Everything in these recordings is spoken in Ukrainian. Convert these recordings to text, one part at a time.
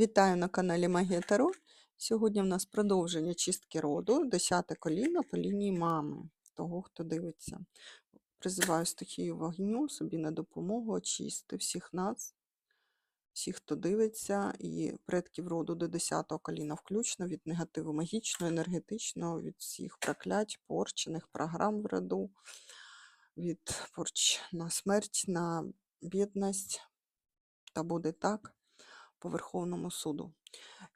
Вітаю на каналі Магія Таро. Сьогодні в нас продовження чистки роду, 10 коліно по лінії мами, того, хто дивиться. Призиваю стихію вогню собі на допомогу, очисти всіх нас, всіх, хто дивиться, і предків роду до 10 коліна, включно від негативу магічного, енергетичного, від всіх проклять, порчених програм в роду, від порч на смерть, на бідність. Та буде так по Верховному суду.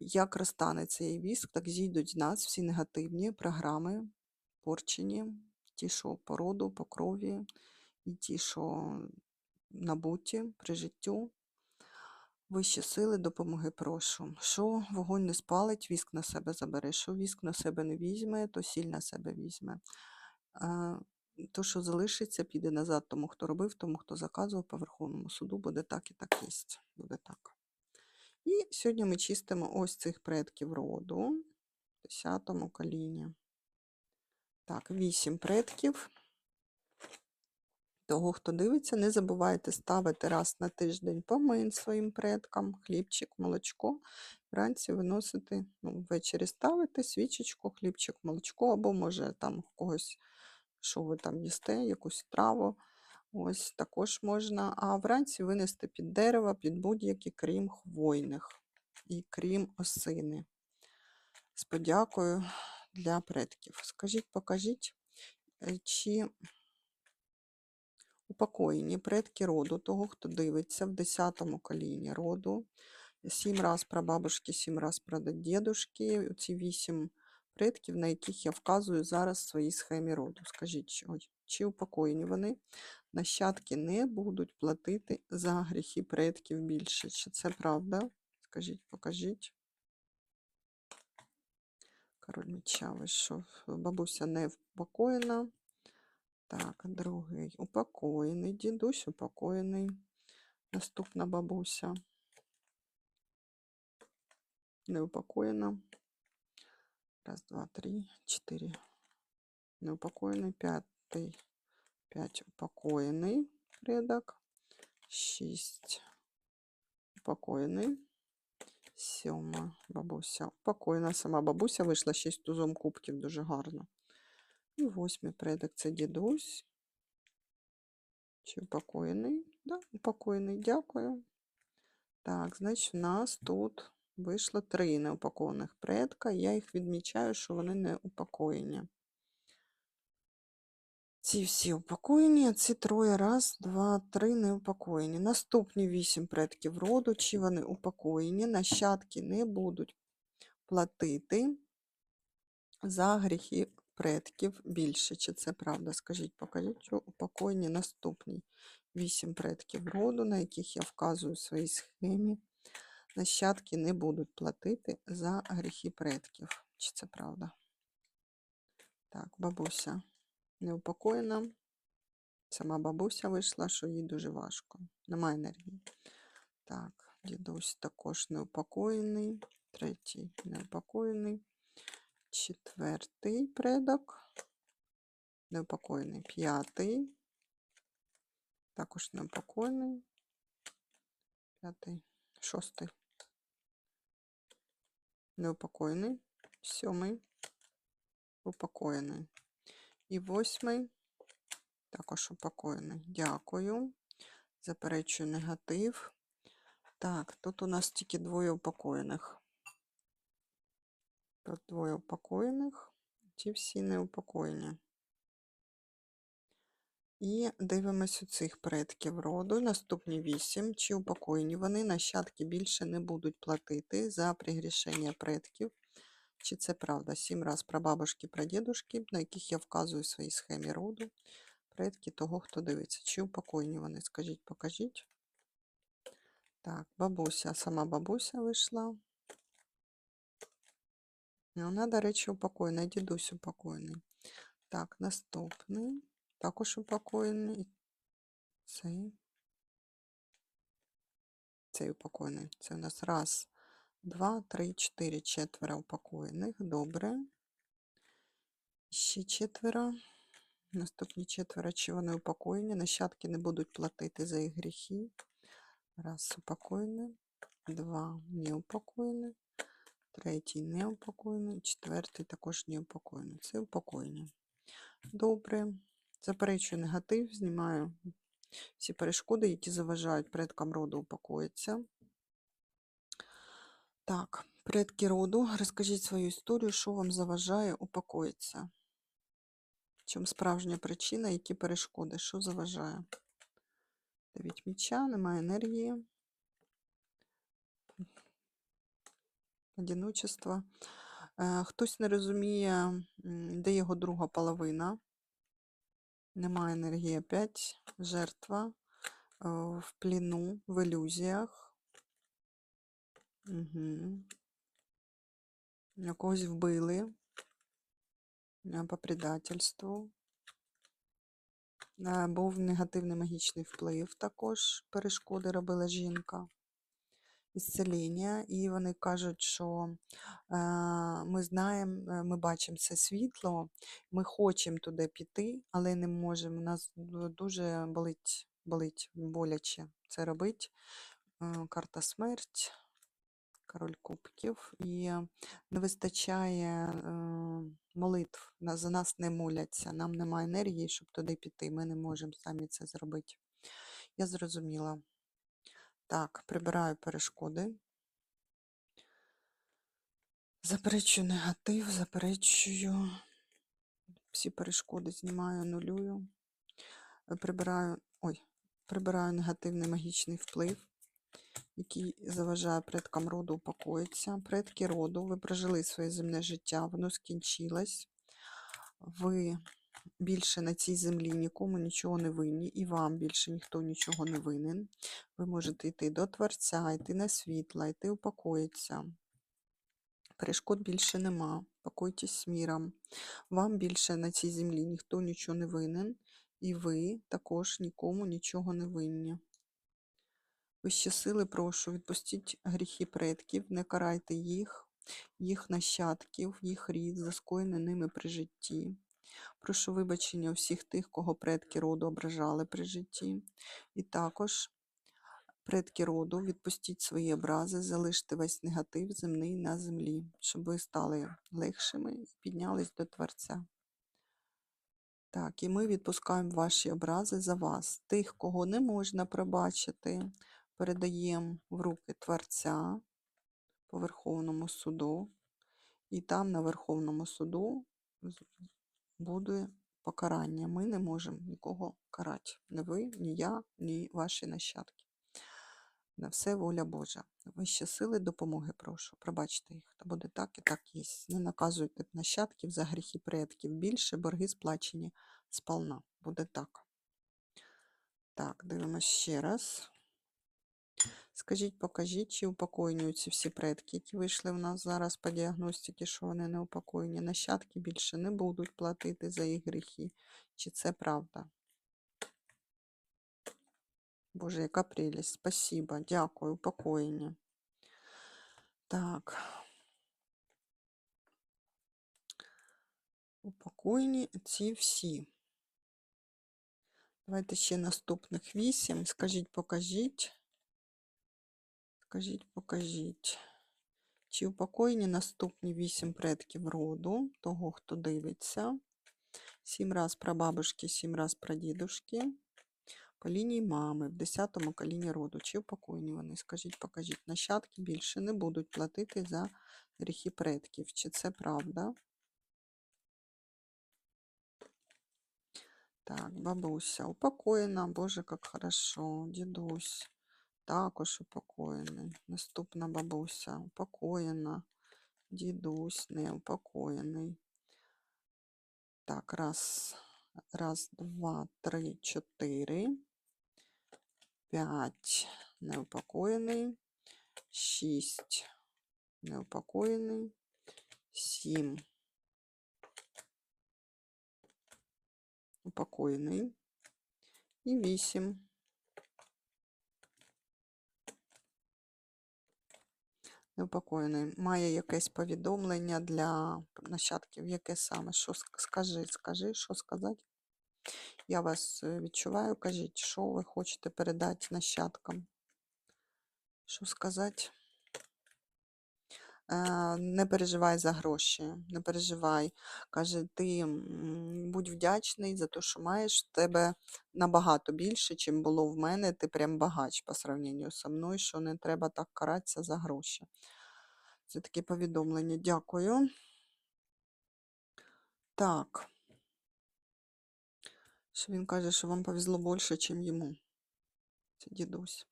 Як розтане цей віск, так зійдуть з нас всі негативні програми, порчені, ті, що по роду, по крові, і ті, що набуті при життю. Вищі сили, допомоги прошу. Що вогонь не спалить, віск на себе забере. Що віск на себе не візьме, то сіль на себе візьме. То, що залишиться, піде назад тому, хто робив, тому, хто заказував по Верховному суду, буде так і так єсть. Буде так. І сьогодні ми чистимо ось цих предків роду, в 10 коліні. Так, 8 предків. Того, хто дивиться, не забувайте ставити раз на тиждень помин своїм предкам, хлібчик, молочко. Вранці виносити, ну, ввечері ставити свічечку, хлібчик, молочко, або, може, там когось, що ви там їсте, якусь траву. Ось також можна. А вранці винести під дерево, під будь-які, крім хвойних і крім осини. З подякою для предків. Скажіть, покажіть, е, чи упокоєні предки роду, того, хто дивиться в 10 коліні роду. Сім раз про бабушки, сім раз про дідушки. Ці вісім предків, на яких я вказую зараз в своїй схемі роду. Скажіть, ой, чи упокоєні вони? Нащадки не будуть платити за гріхи предків більше. Чи це правда? Скажіть, покажіть. Король меча вийшов. Бабуся не впокоєна. Так, другий упокоєний. Дідусь упокоєний. Наступна бабуся. Неупокоєна. Раз, два, три, чотири. Неупокоєний. П'ятий. П'ять упокоєний предок. Шість. Упокоєний. Сьома бабуся. Упокоєна сама бабуся вийшла шість тузом кубків, дуже гарно. І восьмий предок це дідусь. Чи упокоєний? Да, упокоєний, дякую. Так, значить, у нас тут вийшло три неупакованих предка. Я їх відмічаю, що вони не упокоєні. Ці всі упокоєні, а ці троє раз, два, три не упокоєні. Наступні вісім предків роду, чи вони упокоєні, нащадки не будуть платити за гріхи предків більше. Чи це правда? Скажіть, покажіть, що упокоєні наступні вісім предків роду, на яких я вказую в своїй схемі. Нащадки не будуть платити за гріхи предків. Чи це правда? Так, бабуся неупокоєна. Сама бабуся вийшла, що їй дуже важко. Немає енергії. Так, дідусь також неупокоєний. Третій неупокоєний. Четвертий предок. Неупокоєний. П'ятий. Також неупокоєний. П'ятий. Шостий. Неупокоєний. Сьомий. Упокоєний. І восьмий також упокоєний. Дякую. Заперечую негатив. Так, тут у нас тільки двоє упокоєних. Тут двоє упокоєних, ті всі не упокоєні. І дивимось у цих предків роду. Наступні вісім. Чи упокоєні вони нащадки більше не будуть платити за пригрішення предків. Чи це правда? Сім раз про бабушки, про дідушки, на яких я вказую в своїй схемі роду. Предки того, хто дивиться. Чи упокоєні вони? Скажіть, покажіть. Так, бабуся, сама бабуся вийшла. Вона, до речі, упокоєна, дідусь упокоєний. Так, наступний. Також упокоєний. Цей. Цей упокоєний. Це у нас раз. Два, три, чотири, четверо упокоєних. Добре. Ще четверо. Наступні четверо, чи вони упокоєні. Нащадки не будуть платити за їх гріхи. Раз, упокоєні. два неупокоєні, третій неупокоєний, четвертий також неупокоєний. Це упокоєння. Добре. Заперечую негатив, знімаю всі перешкоди, які заважають предкам роду упокоїтися. Так, предки роду, розкажіть свою історію, що вам заважає упокоїтися. В чому справжня причина, які перешкоди, що заважає? Дев'ять міча, немає енергії. Одиночество. Е, Хтось не розуміє, де його друга половина. Немає енергії опять. Жертва е, в пліну, в ілюзіях. Угу. Когось вбили по предательству. Був негативний магічний вплив також. Перешкоди робила жінка. Ісцеління, і вони кажуть, що ми знаємо, е, ми бачимо це світло, ми хочемо туди піти, але не можемо. У нас дуже болить, болить боляче це робити. Е, карта смерть, король кубків, і не вистачає е, молитв. За нас не моляться, нам немає енергії, щоб туди піти. Ми не можемо самі це зробити. Я зрозуміла. Так, прибираю перешкоди. Заперечую негатив, заперечую всі перешкоди, знімаю, анулюю. Е, Прибираю, ой, прибираю негативний магічний вплив, який заважає предкам роду упокоїтися. Предки роду, ви прожили своє земне життя, воно скінчилось. Ви більше на цій землі нікому нічого не винні, і вам більше ніхто нічого не винен. Ви можете йти до Творця, йти на світло, йти упокоїтися. Перешкод більше нема. Покойтесь міром. Вам більше на цій землі ніхто нічого не винен, і ви також нікому нічого не винні. Вищі сили, прошу, відпустіть гріхи предків, не карайте їх, їх нащадків, їх рід, за скоєне ними при житті. Прошу вибачення всіх тих, кого предки роду ображали при житті. І також предки роду, відпустіть свої образи, залиште весь негатив земний на землі, щоб ви стали легшими і піднялись до Творця. Так, і ми відпускаємо ваші образи за вас. Тих, кого не можна пробачити, передаємо в руки Творця по Верховному суду. І там на Верховному суду буде покарання. Ми не можемо нікого карати. Не ви, ні я, ні ваші нащадки. На все воля Божа. Вищі сили допомоги прошу. Пробачте їх. Та буде так і так є. Не наказуйте нащадків за гріхи предків. Більше борги сплачені сполна. Буде так. Так, дивимося ще раз. Скажіть, покажіть, чи упокоєні всі предки, які вийшли в нас зараз по діагностиці, що вони не упокоєні. Нащадки більше не будуть платити за їх гріхи. Чи це правда? Боже, яка прелість. Спасибо. Дякую, упокоєння. Так. Упокоєні ці всі. Давайте ще наступних вісім. Скажіть, покажіть. Скажіть, покажіть. Чи упокоєні наступні вісім предків роду, того, хто дивиться. Сім раз прабабушки, сім раз прадідушки. По лінії мами, в 10-му коліні роду. Чи упокоєні вони? Скажіть, покажіть. Нащадки більше не будуть платити за гріхи предків. Чи це правда? Так, бабуся упокоєна. Боже, як хорошо. Дідусь також упокоєний. Наступна бабуся упокоєна. Дідусь не упокоєний. Так, раз, раз, два, три, чотири, п'ять неупокоєний, шість неупокоєний, сім упокоєний і вісім. Неупокоєний. Має якесь повідомлення для нащадків. Яке саме? Що скажи, скажи, що сказати? Я вас е, відчуваю, кажіть, що ви хочете передати нащадкам. Що сказати? Не переживай за гроші, не переживай. Каже, ти будь вдячний за те, що маєш в тебе набагато більше, чим було в мене. Ти прям багач по сравненню зі мною, що не треба так каратися за гроші. Це таке повідомлення. Дякую. Так. Що він каже, що вам повезло більше, ніж йому. Це дідусь.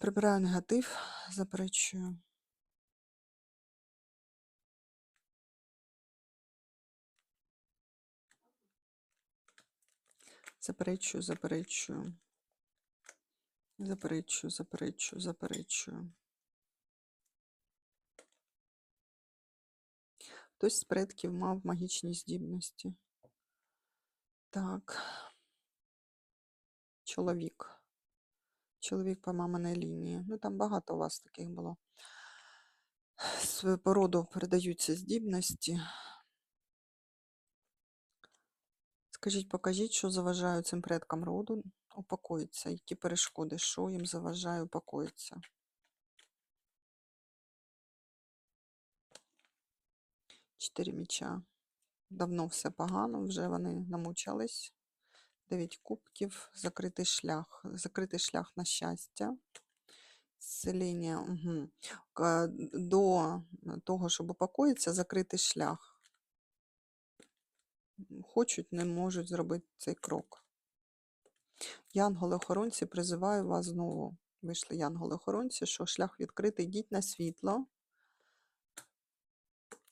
Прибираю негатив, заперечую. Заперечую, заперечую. Заперечую, заперечую, заперечую. Хтось з предків мав магічні здібності. Так. Чоловік. Чоловік по маминій лінії. Ну, там багато у вас таких було. З породу передаються здібності. Скажіть, покажіть, що заважає цим предкам роду упокоїться, які перешкоди, що їм заважає упокоїться. Чотири міча. Давно все погано, вже вони намучались. Дев'ять кубків, закритий шлях, закритий шлях на щастя. Зцілення, угу. До того, щоб упокоїтися, закритий шлях. Хочуть, не можуть зробити цей крок. Янголи-охоронці, призиваю вас знову. Вийшли янголи-охоронці, що шлях відкритий, йдіть на світло.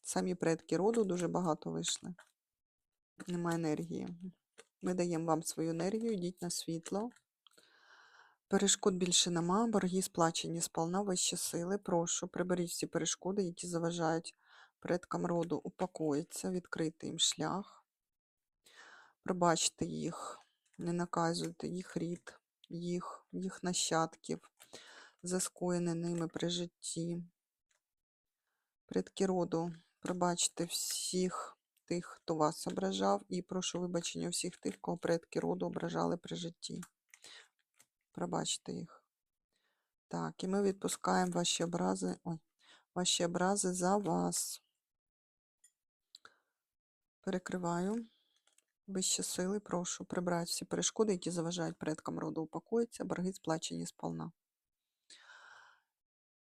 Самі предки роду дуже багато вийшли. Немає енергії. Ми даємо вам свою енергію, йдіть на світло. Перешкод більше нема, борги сплачені сполна, вищі сили. Прошу, приберіть всі перешкоди, які заважають предкам роду упокоїться, відкрити їм шлях. Пробачте їх, не наказуйте їх рід, їх, їх нащадків, за скоєне ними при житті. Предки роду, пробачте всіх тих, хто вас ображав, і прошу вибачення всіх тих, кого предки роду ображали при житті. Пробачте їх. Так, і ми відпускаємо ваші образи, ой, ваші образи за вас. Перекриваю. Вищі сили, прошу прибрати всі перешкоди, які заважають предкам роду упокоїться, борги сплачені сполна.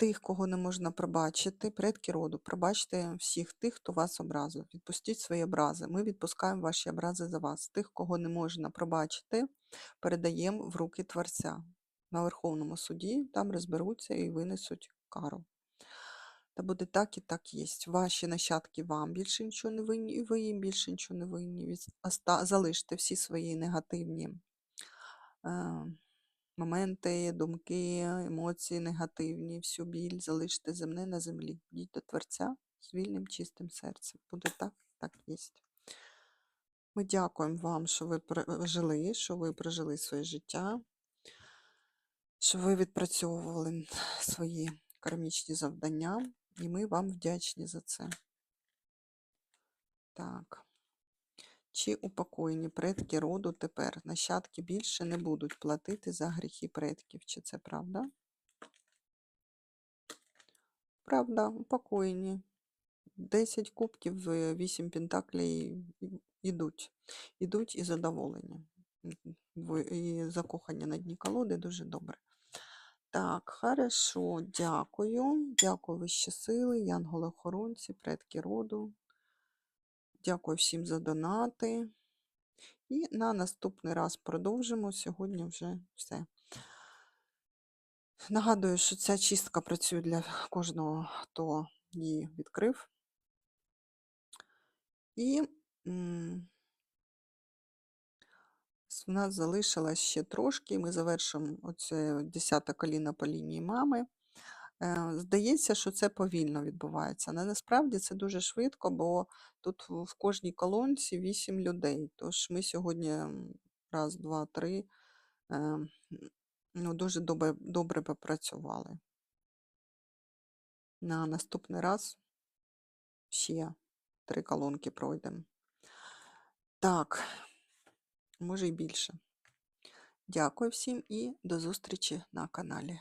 Тих, кого не можна пробачити, предки роду, пробачте всіх тих, хто вас образив. Відпустіть свої образи. Ми відпускаємо ваші образи за вас. Тих, кого не можна пробачити, передаємо в руки Творця. На Верховному суді там розберуться і винесуть кару. Та буде так і так є. Ваші нащадки вам більше нічого не винні, і ви їм більше нічого не винні. Залиште всі свої негативні е, моменти, думки, емоції негативні, всю біль, залиште земне на землі. Йдіть до Творця з вільним чистим серцем. Буде так, так є. Ми дякуємо вам, що ви прожили, що ви прожили своє життя, що ви відпрацьовували свої кармічні завдання, і ми вам вдячні за це. Так. Чи упокоєні предки роду тепер нащадки більше не будуть платити за гріхи предків? Чи це правда? Правда, упокоєні. 10 кубків, 8 пентаклей ідуть. Ідуть і задоволення. Ви- І закохання на дні колоди дуже добре. Так, хорошо, дякую. Дякую вищі сили, янголи-охоронці, предки роду. Дякую всім за донати. І на наступний раз продовжимо. Сьогодні вже все. Нагадую, що ця чистка працює для кожного, хто її відкрив. І в нас залишилось ще трошки. Ми завершимо оце 10 коліна по лінії мами. Е, Здається, що це повільно відбувається. Але насправді це дуже швидко, бо тут в кожній колонці 8 людей. Тож ми сьогодні раз, два, три. е, Ну, дуже добре, добре попрацювали. На наступний раз ще три колонки пройдемо. Так, може і більше. Дякую всім і до зустрічі на каналі.